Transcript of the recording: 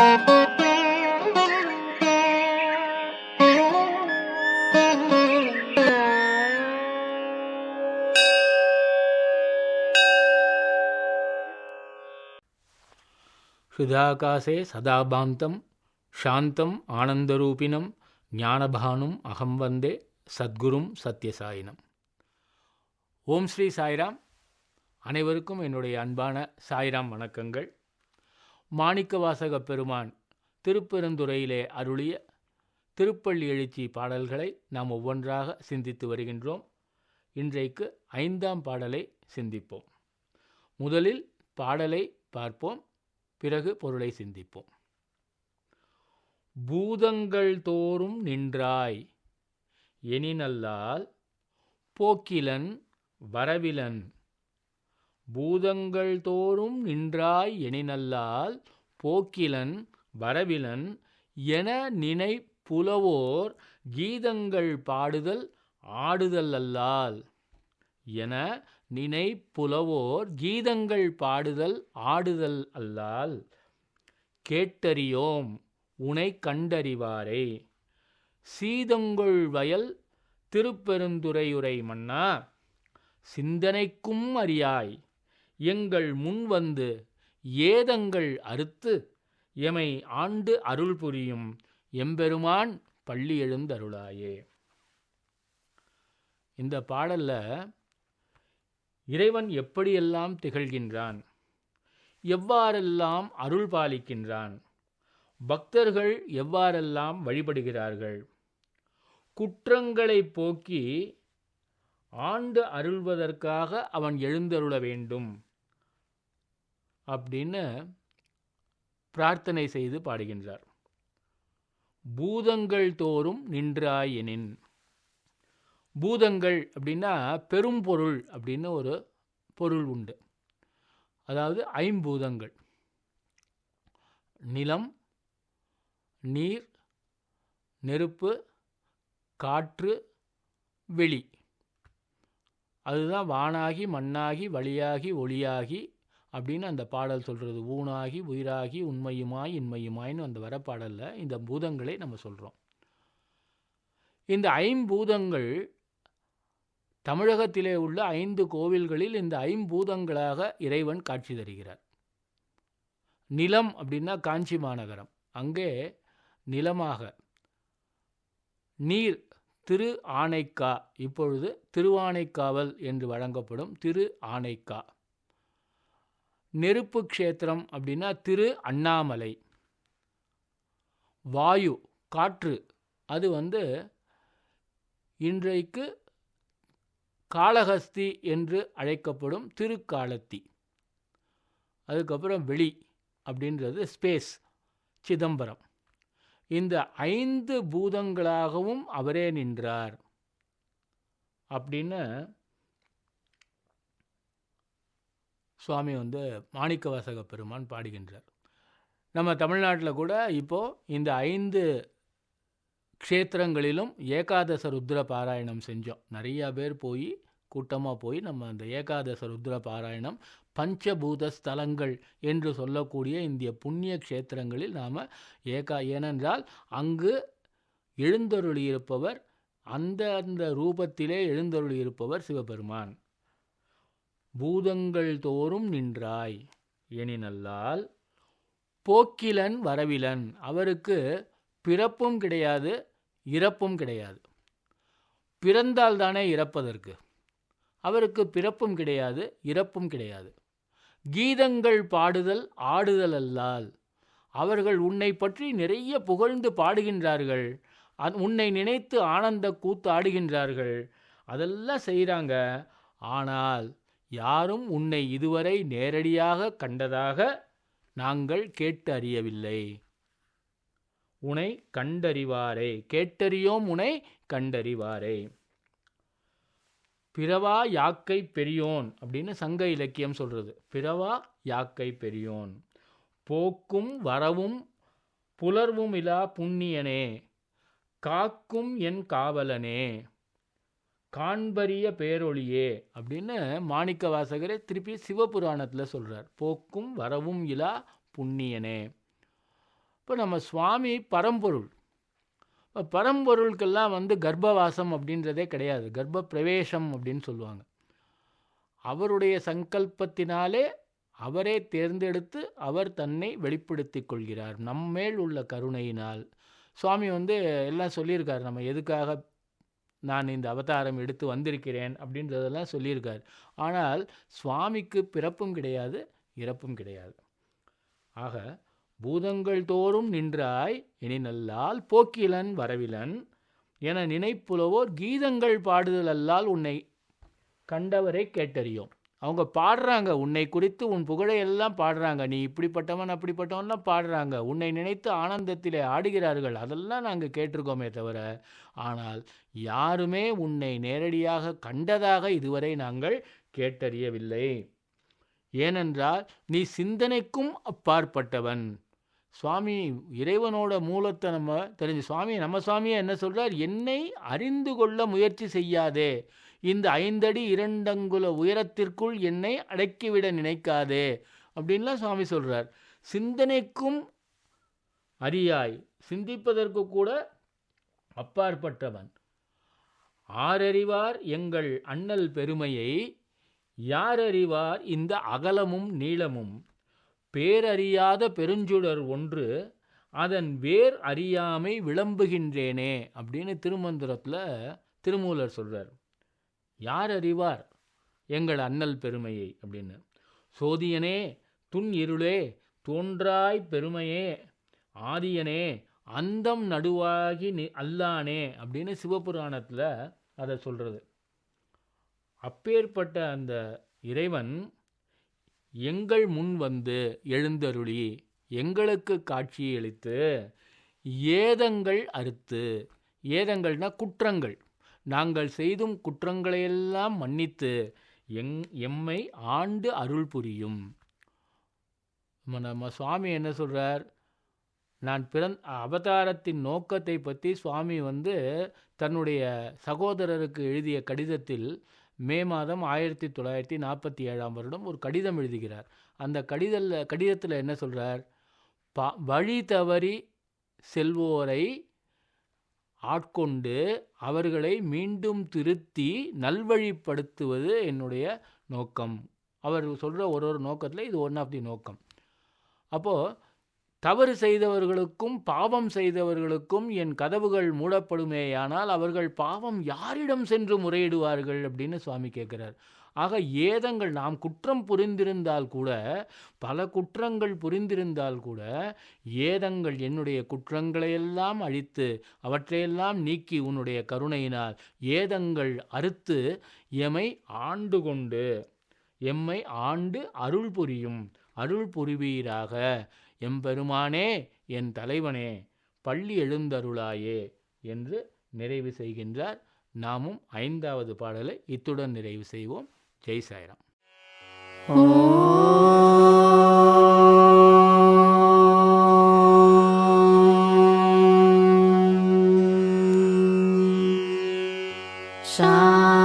சுதாகாசே சதாபாந்தம் சாந்தம் ஆனந்தரூபிணம் ஞானபானும் அகம் வந்தே சத்குரும் சத்யசாயினம் ஓம் ஸ்ரீ சாய்ராம் அனைவருக்கும் என்னுடைய அன்பான சாய்ராம் வணக்கங்கள் மாணிக்கவாசக பெருமான் திருப்பெருந்துறையிலே அருளிய திருப்பள்ளி எழுச்சி பாடல்களை நாம் ஒவ்வொன்றாக சிந்தித்து வருகின்றோம். இன்றைக்கு ஐந்தாம் பாடலை சிந்திப்போம். முதலில் பாடலை பார்ப்போம் பிறகு பொருளை சிந்திப்போம். பூதங்கள் தோறும் நின்றாய் எனினல்லால் போக்கிலன் வரவிலன் பூதங்கள் தோறும் நின்றாய் எனினல்லால் போக்கிலன் வரவிலன் என நினை புலவோர் கீதங்கள் பாடுதல் ஆடுதல் அல்லால் என நினை புலவோர் கீதங்கள் பாடுதல் ஆடுதல் அல்லால் கேட்டறியோம் உனை கண்டறிவாரே. சீதங்கொள் வயல் திருப்பெருந்துறையுரை மன்னா சிந்தனைக்கும் அறியாய் எங்கள் முன் வந்து ஏதங்கள் அறுத்து எமை ஆண்டு அருள் புரியும் எம்பெருமான் பள்ளி எழுந்தருளாயே. இந்த பாடல்ல இறைவன் எப்படியெல்லாம் திகழ்கின்றான் எவ்வாறெல்லாம் அருள் பாலிக்கின்றான் பக்தர்கள் எவ்வாறெல்லாம் வழிபடுகிறார்கள் குற்றங்களை போக்கி ஆண்டு அருள்வதற்காக அவன் எழுந்தருள வேண்டும் அப்படின்னு பிரார்த்தனை செய்து பாடுகின்றார். பூதங்கள் தோறும் நின்றாயெனின் பூதங்கள் அப்படின்னா பெரும் பொருள் அப்படின்னு ஒரு பொருள் உண்டு. அதாவது ஐம்பூதங்கள். நிலம் நீர் நெருப்பு காற்று வெளி. அதுதான் வானாகி மண்ணாகி வழியாகி ஒளியாகி அப்படின்னு அந்த பாடல் சொல்கிறது ஊனாகி உயிராகி உண்மையுமாய் இன்மையுமாயின்னு அந்த வர பாடலில் இந்த பூதங்களை நம்ம சொல்கிறோம் இந்த ஐம்பூதங்கள் தமிழகத்திலே உள்ள ஐந்து கோவில்களில் இந்த ஐம்பூதங்களாக இறைவன் காட்சி தருகிறார். நிலம் அப்படின்னா காஞ்சி மாநகரம். அங்கே நிலமாக நீர் திரு ஆனைக்கா இப்பொழுது திருவானைக்காவல் என்று வழங்கப்படும் திரு ஆனைக்கா. நெருப்பு க்ஷேத்திரம் அப்படின்னா திரு அண்ணாமலை. வாயு காற்று அது வந்து இன்றைக்கு காளஹஸ்தி என்று அழைக்கப்படும் திருக்காலத்தி. அதுக்கப்புறம் வெளி அப்படின்றது ஸ்பேஸ் சிதம்பரம். இந்த ஐந்து பூதங்களாகவும் அவரே நின்றார். அப்படின்னு சுவாமி வந்து மாணிக்கவாசக பெருமான் பாடுகின்றார். நம்ம தமிழ்நாட்டில் கூட இப்போது இந்த ஐந்து க்ஷேத்திரங்களிலும் ஏகாதச ருத்ர பாராயணம் செஞ்சோம். நிறையா பேர் போய் கூட்டமாக போய் நம்ம அந்த ஏகாதச ருத்ர பாராயணம் பஞ்சபூத ஸ்தலங்கள் என்று சொல்லக்கூடிய இந்திய புண்ணிய க்ஷேத்திரங்களில் நாம் ஏகா ஏனென்றால் அங்கு எழுந்தருளியிருப்பவர் அந்த அந்த ரூபத்திலே எழுந்தருளியிருப்பவர் சிவபெருமான். பூதங்கள் தோறும் நின்றாய். எனினல்லால் போக்கிலன் வரவிலன். அவருக்கு பிறப்பும் கிடையாது இறப்பும் கிடையாது. பிறந்தால் தானே இறப்பதற்கு. அவருக்கு பிறப்பும் கிடையாது இறப்பும் கிடையாது. கீதங்கள் பாடுதல் ஆடுதல் அல்லால் அவர்கள் உன்னை பற்றி நிறைய புகழ்ந்து பாடுகின்றார்கள். உன்னை நினைத்து ஆனந்த கூத்து ஆடுகின்றார்கள் அதெல்லாம் செய்கிறாங்க ஆனால் யாரும் உன்னை இதுவரை நேரடியாக கண்டதாக நாங்கள் கேட்டு அறியவில்லை உனை கண்டறிவாரே கேட்டறியோம் உனை கண்டறிவாரே. பிறவா யாக்கை பெரியோன் அப்படின்னு சங்க இலக்கியம் சொல்கிறது பிறவா யாக்கை பெரியோன்? போக்கும் வரவும் புலர்வும் இலா புண்ணியனே காக்கும் என் காவலனே. காண்பரிய பேரொழியே அப்படின்னு மாணிக்க வாசகரே திருப்பி சிவபுராணத்தில் சொல்கிறார் போக்கும் வரவும் இலா புண்ணியனே. இப்போ நம்ம சுவாமி பரம்பொருள். இப்போ பரம்பொருளுக்கெல்லாம் வந்து கர்ப்பவாசம் அப்படின்றதே கிடையாது. கர்ப்ப பிரவேசம் அப்படின்னு சொல்லுவாங்க. அவருடைய சங்கல்பத்தினாலே அவரே தேர்ந்தெடுத்து அவர் தன்னை வெளிப்படுத்திக் கொள்கிறார். நம்மேல் உள்ள கருணையினால். சுவாமி வந்து எல்லாம் சொல்லியிருக்கார். நம்ம எதுக்காக நான் இந்த அவதாரம் எடுத்து வந்திருக்கிறேன் அப்படின்றதெல்லாம் சொல்லியிருக்கார். ஆனால் சுவாமிக்கு பிறப்பும் கிடையாது இறப்பும் கிடையாது. ஆக பூதங்கள் தோறும் நின்றாய் இனி நல்லால் போக்கிலன் வரவிலன் என நினைப்புலவோர் கீதங்கள் பாடுதல் அல்லால் உன்னை கண்டவரை கேட்டறியோம். அவங்க பாடுறாங்க. உன்னை குறித்து உன் புகழை எல்லாம் பாடுறாங்க. நீ இப்படிப்பட்டவன் அப்படிப்பட்டவன்லாம் பாடுறாங்க. உன்னை நினைத்து ஆனந்தத்திலே ஆடுகிறார்கள். அதெல்லாம் நாங்கள் கேட்டிருக்கோமே தவிர ஆனால் யாருமே உன்னை நேரடியாக கண்டதாக இதுவரை நாங்கள் கேட்டறியவில்லை. ஏனென்றால் நீ சிந்தனைக்கும் அப்பாற்பட்டவன். சுவாமி இறைவனோட மூலத்தை நம்ம தெரிஞ்சு சுவாமி நம்ம சுவாமியை என்ன சொல்கிறார் என்னை அறிந்து கொள்ள முயற்சி செய்யாதே. இந்த ஐந்தடி இரண்டங்குல உயரத்திற்குள் என்னை அடக்கிவிட நினைக்காதே அப்படின்லாம் சுவாமி சொல்கிறார் சிந்தனைக்கும் அறியாய் சிந்திப்பதற்கு கூட அப்பாற்பட்டவன். ஆரறிவார் எங்கள் அண்ணல் பெருமையை யாரறிவார் இந்த அகலமும் நீளமும்? பேரறியாத பெருஞ்சுடர் ஒன்று அதன் வேர் அறியாமை விளம்புகின்றேனே அப்படின்னு திருமந்திரத்தில் திருமூலர் சொல்கிறார் யார் அறிவார் எங்கள் அண்ணல் பெருமையை? அப்படின்னு. சோதியனே துன் இருளே தோன்றாய் பெருமையே ஆதியனே அந்தம் நடுவாகி நி அல்லானே அப்படின்னு சிவபுராணத்தில் அதை சொல்கிறது அப்பேற்பட்ட அந்த இறைவன் எங்கள் முன் வந்து எழுந்தருளி எங்களுக்கு காட்சியளித்து ஏதங்கள் அறுத்து ஏதங்கள்னா குற்றங்கள். நாங்கள் செய்தும் குற்றங்களையெல்லாம் மன்னித்து எங் எம்மை ஆண்டு அருள் புரியும். நம்ம- நம்ம சுவாமி என்ன சொல்கிறார் நான் பிறந் அவதாரத்தின் நோக்கத்தை பற்றி சுவாமி வந்து தன்னுடைய சகோதரருக்கு எழுதிய கடிதத்தில் மே மாதம் ஆயிரத்தி தொள்ளாயிரத்தி நாற்பத்தி ஏழாம் வருடம் ஒரு கடிதம் எழுதுகிறார். அந்த கடிதல் கடிதத்தில் என்ன சொல்கிறார் பா வழி தவறி செல்வோரை ஆட்கொண்டு அவர்களை மீண்டும் திருத்தி நல்வழிப்படுத்துவது என்னுடைய நோக்கம். அவர் சொல்கிற ஒரு ஒரு நோக்கத்தில் இது ஒன் ஆஃப் தி நோக்கம். அப்போது தவறு செய்தவர்களுக்கும் பாவம் செய்தவர்களுக்கும் என் கதவுகள் மூடப்படுமேயானால் அவர்கள் பாவம் யாரிடம் சென்று முறையிடுவார்கள் அப்படின்னு சுவாமி கேட்குறார் ஆக ஏதங்கள் நாம் குற்றம் புரிந்திருந்தால் கூட பல குற்றங்கள் புரிந்திருந்தால் கூட ஏதங்கள் என்னுடைய குற்றங்களையெல்லாம் அழித்து அவற்றையெல்லாம் நீக்கி உன்னுடைய கருணையினால் ஏதங்கள் அறுத்து எமை ஆண்டு கொண்டு எம்மை ஆண்டு அருள் புரியும் அருள் புரிவீராக. எம்பெருமானே என் தலைவனே பள்ளி எழுந்தருளாயே என்று நிறைவு செய்கின்றார். நாமும் ஐந்தாவது பாடலை இத்துடன் நிறைவு செய்வோம். జై సాయిరాం ఓ Shine.